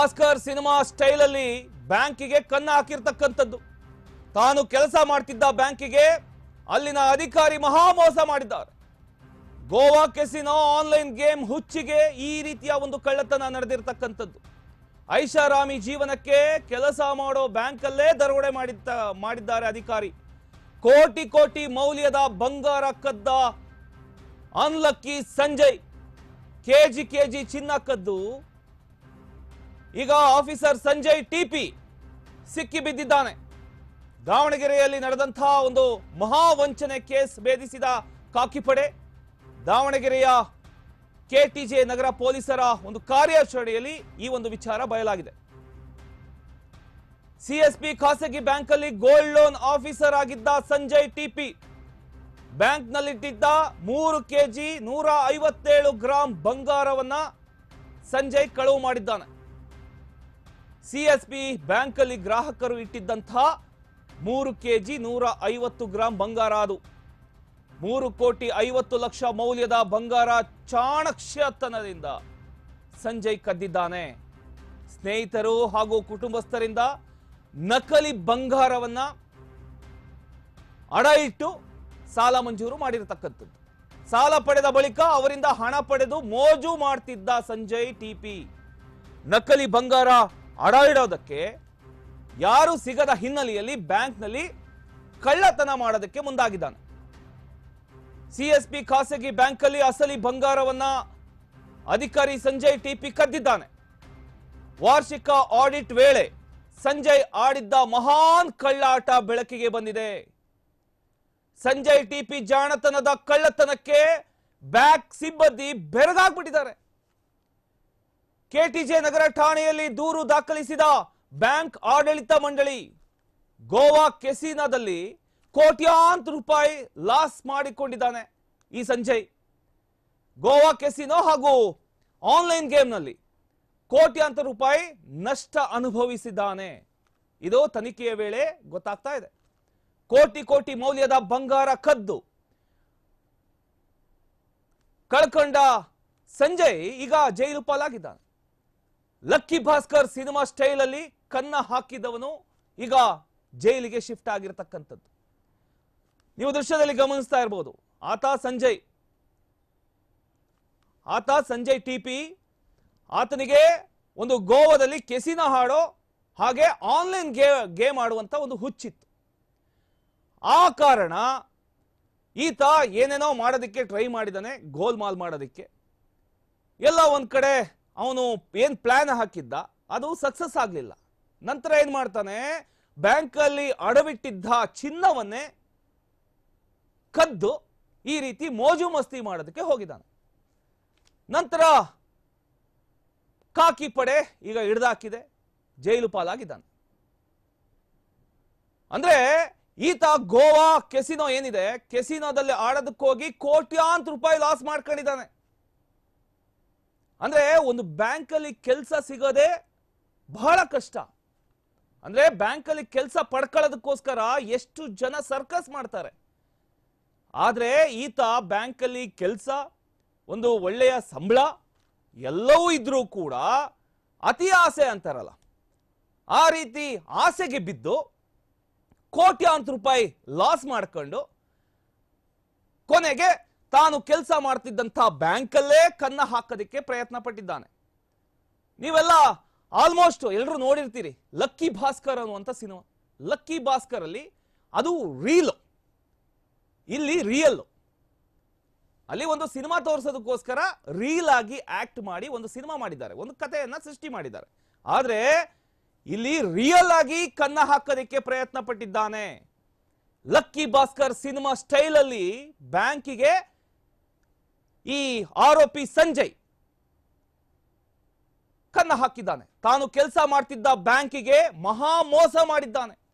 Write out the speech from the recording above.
Bhaskar cinema style ಅಲ್ಲಿ ಬ್ಯಾಂಕಿಗೆ ಕನ್ನ ಹಾಕಿರ್ತಕ್ಕಂಥದ್ದು. ತಾನು ಕೆಲಸ ಮಾಡ್ತಿದ್ದ ಬ್ಯಾಂಕಿಗೆ ಅಲ್ಲಿನ ಅಧಿಕಾರಿ ಮಹಾ ಮೋಸ ಮಾಡಿದ್ದಾರೆ. ಗೋವಾ ಕೆಸಿನೋ ಆನ್ಲೈನ್ ಗೇಮ್ ಹುಚ್ಚಿಗೆ ಈ ರೀತಿಯ ಒಂದು ಕಳ್ಳತನ ನಡೆದಿರ್ತಕ್ಕಂಥದ್ದು. ಐಷಾರಾಮಿ ಜೀವನಕ್ಕೆ ಕೆಲಸ ಮಾಡೋ ಬ್ಯಾಂಕಲ್ಲೇ ದರೋಡೆ ಮಾಡಿದ್ದ, ಮಾಡಿದ್ದಾರೆ ಅಧಿಕಾರಿ. ಕೋಟಿ ಕೋಟಿ ಮೌಲ್ಯದ ಬಂಗಾರ ಕದ್ದ ಅನ್ಲಕ್ಕಿ ಸಂಜಯ್. ಕೆಜಿ ಕೆಜಿ ಚಿನ್ನ ಕದ್ದು ಈಗ ಆಫೀಸರ್ ಸಂಜಯ್ ಟಿಪಿ ಸಿಕ್ಕಿ ಬಿದ್ದಿದ್ದಾನೆ. ದಾವಣಗೆರೆಯಲ್ಲಿ ನಡೆದಂತಹ ಒಂದು ಮಹಾವಂಚನೆ ಕೇಸ್ ಭೇದಿಸಿದ ಕಾಕಿಪಡೆ, ದಾವಣಗೆರೆಯ ಕೆಟಿಜೆ ನಗರ ಪೊಲೀಸರ ಒಂದು ಕಾರ್ಯಾಚರಣೆಯಲ್ಲಿ ಈ ಒಂದು ವಿಚಾರ ಬಯಲಾಗಿದೆ. ಸಿಎಸ್ಪಿ ಖಾಸಗಿ ಬ್ಯಾಂಕಲ್ಲಿ ಗೋಲ್ಡ್ ಲೋನ್ ಆಫೀಸರ್ ಆಗಿದ್ದ ಸಂಜಯ್ ಟಿಪಿ ಬ್ಯಾಂಕ್ನಲ್ಲಿಟ್ಟಿದ್ದ ಮೂರು ಕೆಜಿ ನೂರ ಐವತ್ತೇಳು ಗ್ರಾಂ ಬಂಗಾರವನ್ನ ಸಂಜಯ್ ಕಳವು ಮಾಡಿದ್ದಾನೆ. ಸಿಎಸ್ಪಿ ಬ್ಯಾಂಕಲ್ಲಿ ಗ್ರಾಹಕರು ಇಟ್ಟಿದ್ದಂತಹ ಮೂರು ಕೆಜಿ ನೂರ ಐವತ್ತು ಗ್ರಾಂ ಬಂಗಾರ ಅದು. ಮೂರು ಕೋಟಿ ಐವತ್ತು ಲಕ್ಷ ಮೌಲ್ಯದ ಬಂಗಾರ ಚಾಣಕ್ಷತನದಿಂದ ಸಂಜಯ್ ಕದ್ದಿದ್ದಾನೆ. ಸ್ನೇಹಿತರು ಹಾಗೂ ಕುಟುಂಬಸ್ಥರಿಂದ ನಕಲಿ ಬಂಗಾರವನ್ನ ಅಡ ಇಟ್ಟು ಸಾಲ ಮಂಜೂರು ಮಾಡಿರತಕ್ಕಂಥದ್ದು. ಸಾಲ ಪಡೆದ ಬಳಿಕ ಅವರಿಂದ ಹಣ ಪಡೆದು ಮೋಜು ಮಾಡ್ತಿದ್ದ ಸಂಜಯ್ ಟಿಪಿ ನಕಲಿ ಬಂಗಾರ ಅಡ ಇಡೋದಕ್ಕೆ ಯಾರು ಸಿಗದ ಹಿನ್ನೆಲೆಯಲ್ಲಿ ಬ್ಯಾಂಕ್ನಲ್ಲಿ ಕಳ್ಳತನ ಮಾಡೋದಕ್ಕೆ ಮುಂದಾಗಿದ್ದಾನೆ. ಸಿಎಸ್ಪಿ ಖಾಸಗಿ ಬ್ಯಾಂಕಲ್ಲಿ ಅಸಲಿ ಬಂಗಾರವನ್ನ ಅಧಿಕಾರಿ ಸಂಜಯ್ ಟಿಪಿ ಕದ್ದಿದ್ದಾನೆ. ವಾರ್ಷಿಕ ಆಡಿಟ್ ವೇಳೆ ಸಂಜಯ್ ಆಡಿದ್ದ ಮಹಾನ್ ಕಳ್ಳಾಟ ಬೆಳಕಿಗೆ ಬಂದಿದೆ. ಸಂಜಯ್ ಟಿಪಿ ಜಾಣತನದ ಕಳ್ಳತನಕ್ಕೆ ಬ್ಯಾಂಕ್ ಸಿಬ್ಬಂದಿ ಬೆರಗಾಗ್ಬಿಟ್ಟಿದ್ದಾರೆ. ಕೆಟಿಜೆ ನಗರ ಠಾಣೆಯಲ್ಲಿ ದೂರು ದಾಖಲಿಸಿದ ಬ್ಯಾಂಕ್ ಆಡಳಿತ ಮಂಡಳಿ. ಗೋವಾ ಕೆಸಿನಾದಲ್ಲಿ ಕೋಟ್ಯಾಂತರ ರೂಪಾಯಿ ಲಾಸ್ ಮಾಡಿಕೊಂಡಿದ್ದಾನೆ ಈ ಸಂಜಯ್. ಗೋವಾ ಕೆಸಿನೋ ಹಾಗೂ ಆನ್ಲೈನ್ ಗೇಮ್ನಲ್ಲಿ ಕೋಟ್ಯಾಂತರ ರೂಪಾಯಿ ನಷ್ಟ ಅನುಭವಿಸಿದ್ದಾನೆ. ಇದು ತನಿಖೆಯ ವೇಳೆ ಗೊತ್ತಾಗ್ತಾ ಇದೆ. ಕೋಟಿ ಕೋಟಿ ಮೌಲ್ಯದ ಬಂಗಾರ ಕದ್ದು. ಕಳ್ಕೊಂಡ ಸಂಜಯ್ ಈಗ ಜೈಲು ಪಾಲಾಗಿದ್ದಾನೆ. ಲಕ್ಕಿ ಭಾಸ್ಕರ್ ಸಿನಿಮಾ ಸ್ಟೈಲ್ ಅಲ್ಲಿ ಕನ್ನ ಹಾಕಿದವನು ಈಗ ಜೈಲಿಗೆ ಶಿಫ್ಟ್ ಆಗಿರತಕ್ಕಂಥದ್ದು. ನೀವು ದೃಶ್ಯದಲ್ಲಿ ಗಮನಿಸ್ತಾ ಇರಬಹುದು ಆತ ಸಂಜಯ್. ಆತ ಸಂಜಯ್ ಟಿಪಿ ಆತನಿಗೆ ಒಂದು ಗೋವಾದಲ್ಲಿ ಕೆಸಿನ ಹಾಡೋ ಹಾಗೆ ಆನ್ಲೈನ್ ಗೇ, ಗೇಮ್ ಆಡುವಂತ ಒಂದು ಹುಚ್ಚಿತ್ತು. ಆ ಕಾರಣ ಈತ ಏನೇನೋ ಮಾಡೋದಕ್ಕೆ ಟ್ರೈ ಮಾಡಿದಾನೆ, ಗೋಲ್ಮಾಲ್ ಮಾಡೋದಕ್ಕೆ. ಎಲ್ಲ ಒಂದು ಕಡೆ ಅವನು ಏನ್ ಪ್ಲಾನ್ ಹಾಕಿದ್ದ? ಅದು ಸಕ್ಸಸ್ ಆಗಲಿಲ್ಲ. ನಂತರ ಏನ್ ಮಾಡ್ತಾನೆ? ಬ್ಯಾಂಕಲ್ಲಿ ಅಡವಿಟ್ಟಿದ್ದ ಚಿನ್ನವನ್ನೇ ಕದ್ದು ಈ ರೀತಿ ಮೋಜು ಮಸ್ತಿ ಮಾಡೋದಕ್ಕೆ ಹೋಗಿದ್ದಾನೆ. ನಂತರ ಕಾಕಿ ಪಡೆ ಈಗ ಹಿಡ್ದಾಕಿದೆ, ಜೈಲು ಪಾಲಾಗಿದ್ದಾನೆ. ಅಂದ್ರೆ ಈತ ಗೋವಾ ಕೆಸಿನೋ ಏನಿದೆ? ಕೆಸಿನೋದಲ್ಲಿ ಆಡೋದಕ್ಕೋಗಿ ಹೋಗಿ ರೂಪಾಯಿ ಲಾಸ್ ಮಾಡ್ಕೊಂಡಿದ್ದಾನೆ. ಅಂದ್ರೆ ಒಂದು ಬ್ಯಾಂಕಲ್ಲಿ ಕೆಲಸ ಸಿಗೋದೇ ಬಹಳ ಕಷ್ಟ. ಅಂದ್ರೆ ಬ್ಯಾಂಕಲ್ಲಿ ಕೆಲಸ ಪಡ್ಕೊಳ್ಳೋದಕ್ಕೋಸ್ಕರ ಎಷ್ಟು ಜನ ಸರ್ಕಸ್ ಮಾಡ್ತಾರೆ. ಆದ್ರೆ ಈತ ಬ್ಯಾಂಕಲ್ಲಿ ಕೆಲಸ, ಒಂದು ಒಳ್ಳೆಯ ಸಂಬಳ, ಎಲ್ಲವೂ ಇದ್ರೂ ಕೂಡ ಅತಿ ಆಸೆ ಅಂತಾರಲ್ಲ. ಆ ರೀತಿ ಆಸೆಗೆ ಬಿದ್ದು ಕೋಟ್ಯಾಂತರ ರೂಪಾಯಿ ಲಾಸ್ ಮಾಡ್ಕೊಂಡು ಕೊನೆಗೆ ತಾನು ಕೆಲಸ ಮಾಡ್ತಿದ್ದಂಥ ಬ್ಯಾಂಕಲ್ಲೇ ಕನ್ನ ಹಾಕೋದಕ್ಕೆ ಪ್ರಯತ್ನ ಪಟ್ಟಿದ್ದಾನೆ ನೀವೆಲ್ಲ ಆಲ್ಮೋಸ್ಟ್ ಎಲ್ಲರೂ ನೋಡಿರ್ತೀರಿ, ಲಕ್ಕಿ ಭಾಸ್ಕರ್ ಅನ್ನುವಂಥ ಸಿನಿಮಾ. ಲಕ್ಕಿ ಭಾಸ್ಕರ್ ಅಲ್ಲಿ ಅದು ರೀಲ್ ಇಲ್ಲಿ ರಿಯಲ್ ಅಲ್ಲಿ ಒಂದು ಸಿನಿಮಾ ತೋರಿಸೋದಕ್ಕೋಸ್ಕರ ರೀಲ್ ಆಗಿ ಆಕ್ಟ್ ಮಾಡಿ ಒಂದು ಸಿನಿಮಾ ಮಾಡಿದ್ದಾರೆ, ಒಂದು ಕಥೆಯನ್ನ ಸೃಷ್ಟಿ ಮಾಡಿದ್ದಾರೆ. ಆದ್ರೆ ಇಲ್ಲಿ ರಿಯಲ್ ಆಗಿ ಕನ್ನ ಹಾಕೋದಕ್ಕೆ ಪ್ರಯತ್ನ ಪಟ್ಟಿದ್ದಾನೆ ಲಕ್ಕಿ ಭಾಸ್ಕರ್ ಸಿನಿಮಾ ಸ್ಟೈಲ್ ಅಲ್ಲಿ ಬ್ಯಾಂಕಿಗೆ ಈ ಆರೋಪಿ ಸಂಜಯ್ ಕನ್ನ ಹಾಕಿದ್ದಾನೆ. ತಾನು ಕೆಲಸ ಮಾಡ್ತಿದ್ದ ಬ್ಯಾಂಕಿಗೆ ಮಹಾ ಮೋಸ ಮಾಡಿದ್ದಾನೆ.